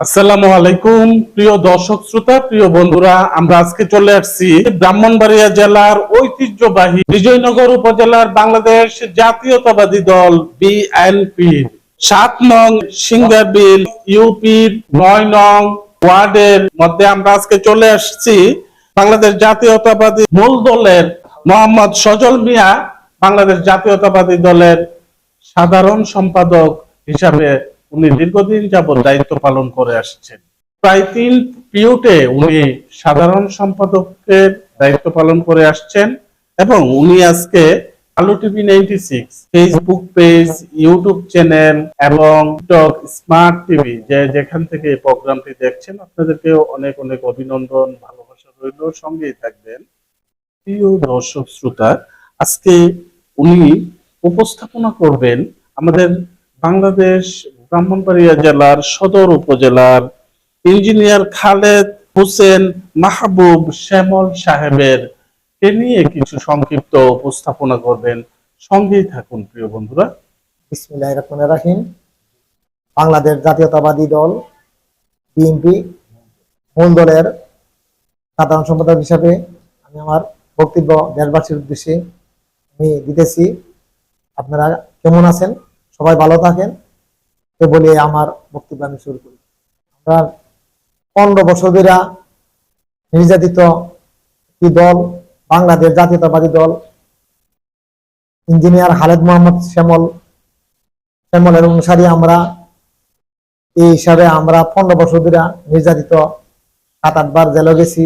আসসালামু আলাইকুম, প্রিয় দর্শক শ্রোতা, প্রিয় বন্ধুরা, আমরা আজকে চলে আসছি ব্রাহ্মণবাড়িয়া জেলার ঐতিহ্যবাহী বিজয়নগর উপজেলার বাংলাদেশ জাতীয়তাবাদী দল বিএনপি সাত নং সিঙ্গাবিল ইউপির নয় নং ওয়ার্ডের মধ্যে আমরা আজকে চলে আসছি। বাংলাদেশ জাতীয়তাবাদী মূল দলের মোহাম্মদ সজল মিয়া, বাংলাদেশ জাতীয়তাবাদী দলের সাধারণ সম্পাদক হিসাবে উনি দীর্ঘদিন যাবৎ দায়িত্ব পালন করে আসছেন। প্রায় তিন পিরিয়ডে উনি সাধারণ সম্পাদকের দায়িত্ব পালন করে আসছেন এবং উনি আজকে আলু TV ninety six, Facebook page, YouTube channel এবং টিকটক স্মার্ট টিভি যে যেখান থেকে এই প্রোগ্রামটি দেখছেন আপনাদেরকে অনেক অনেক অভিনন্দন, ভালোবাসা রইল, সঙ্গেই থাকবেন। প্রিয় দর্শক শ্রোতা, আজকে উনি উপস্থাপনা করবেন আমাদের বাংলাদেশ ব্রাহ্মণবাড়িয়া জেলার সদর উপজেলার ইঞ্জিনিয়ার খালেদ হোসেন মাহবুব শ্যামল সাহেবের। কে নিয়ে কিছু সংক্ষিপ্ত উপস্থাপনা করবেন। সঙ্গেই থাকুন, প্রিয় বন্ধুরা। বিসমিল্লাহ বাংলাদেশ জাতীয়তাবাদী দল, বিএনপি, মূল দলের সাধারণ সম্পাদক হিসাবে আমি আমার বক্তব্য দেশবাসীর উদ্দেশ্যে আমি দিতেছি। আপনারা কেমন আছেন? সবাই ভালো থাকেন। এ বলে আমার বক্তব্য আমি শুরু করি। আমরা পনেরো বছর ধরে নির্যাতিত একটি দল, বাংলাদেশ জাতীয়তাবাদী দল, ইঞ্জিনিয়ার খালেদ মোহাম্মদ শ্যামল। শ্যামলের অনুসারী আমরা। এই হিসাবে আমরা পনেরো বছর ধরে নির্যাতিত সাত আটবার জেলে গেছি।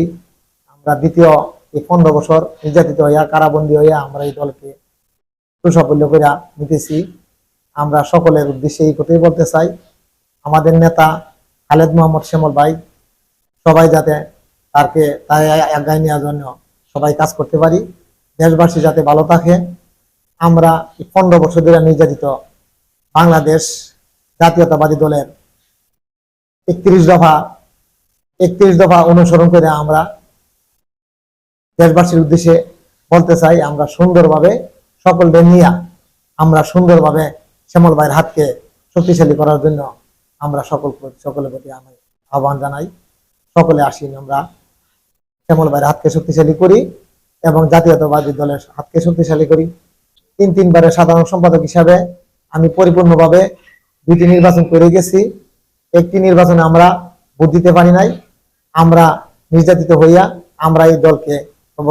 আমরা দ্বিতীয় এই পনেরো বছর নির্যাতিত হইয়া কারাবন্দী হইয়া আমরা এই দলকে সুসাফল্য করে নিতেছি। আমরা সকলের উদ্দেশ্যে এই কথাই বলতে চাই। আমাদের নেতা খালেদ মোহাম্মদ শ্যামল ভাই, সবাই যাতে তাকে তাই আগায় নেওয়ার জন্য সবাই কাজ করতে পারি, দেশবাসী যাতে ভালো থাকে। আমরা পনেরো বছর ধরে নির্যাতিত বাংলাদেশ জাতীয়তাবাদী দলের একত্রিশ দফা একত্রিশ দফা অনুসরণ করে আমরা দেশবাসীর উদ্দেশ্যে বলতে চাই, আমরা সুন্দরভাবে সকলকে নিয়ে আমরা সুন্দরভাবে শ্যামল ভাইয়ের হাতকে শক্তিশালী করার জন্য আমরা সকল সকলের প্রতি আমি আহ্বান জানাই। সকলে আসিন আমরা। শ্যামল ভাইয়ের হাতকে শক্তিশালী করি এবং জাতীয়তাবাদী দলের হাতকে শক্তিশালী করি। তিন তিনবারের সাধারণ সম্পাদক হিসাবে আমি পরিপূর্ণভাবে দুইটি নির্বাচন করে গেছি। একটি নির্বাচনে আমরা ভোট দিতে পারি নাই। আমরা নির্যাতিত হইয়া আমরা এই দলকে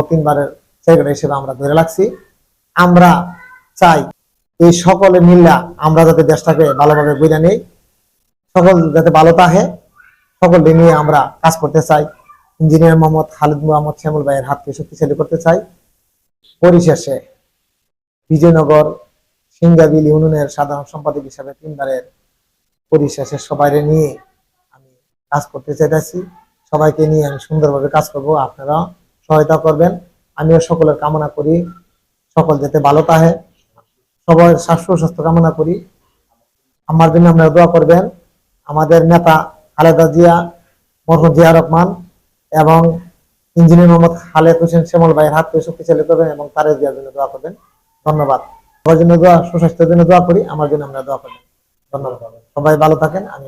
তিনবারের সেক্রেটারি হিসেবে আমরা ধরে রাখছি। আমরা চাই এই সকলে মিল্লা আমরা যাতে দেশটাকে ভালোভাবে বুঝে নেই, সকল যাতে ভালো থাকে, সকলকে নিয়ে আমরা কাজ করতে চাই। ইঞ্জিনিয়ার মোহাম্মদ খালিদ মোহাম্মদ শ্যামল ভাইয়ের হাতকে শক্তিশালী করতে চাই। পরিশেষে বিজয়নগর সিঙ্গাবিল ইউনিয়নের সাধারণ সম্পাদক হিসাবে তিনবারের পরিশেষে সবাই নিয়ে আমি কাজ করতে চাইতেছি। সবাইকে নিয়ে আমি সুন্দরভাবে কাজ করব আপনারা সহায়তা করবেন। আমিও সকলের কামনা করি, সকল যাতে ভালো থাকে। সবার স্বাস্থ্য স্বাস্থ্য কামনা করি। আমার জন্য আপনারা দোয়া করবেন। আমাদের নেতা খালেদা জিয়া, মরহুম জিয়া রহমান এবং ইঞ্জিনিয়ার মোহাম্মদ খালেদ হোসেন শ্যামল ভাইয়ের হাত থেকে শক্তিশালী করবেন এবং তারে দেওয়ার জন্য দোয়া করবেন। ধন্যবাদ। সবার জন্য দোয়া, সুস্বাস্থ্যের জন্য দোয়া করি। আমার জন্য আমরা দোয়া করবেন। ধন্যবাদ। সবাই ভালো থাকেন। আমি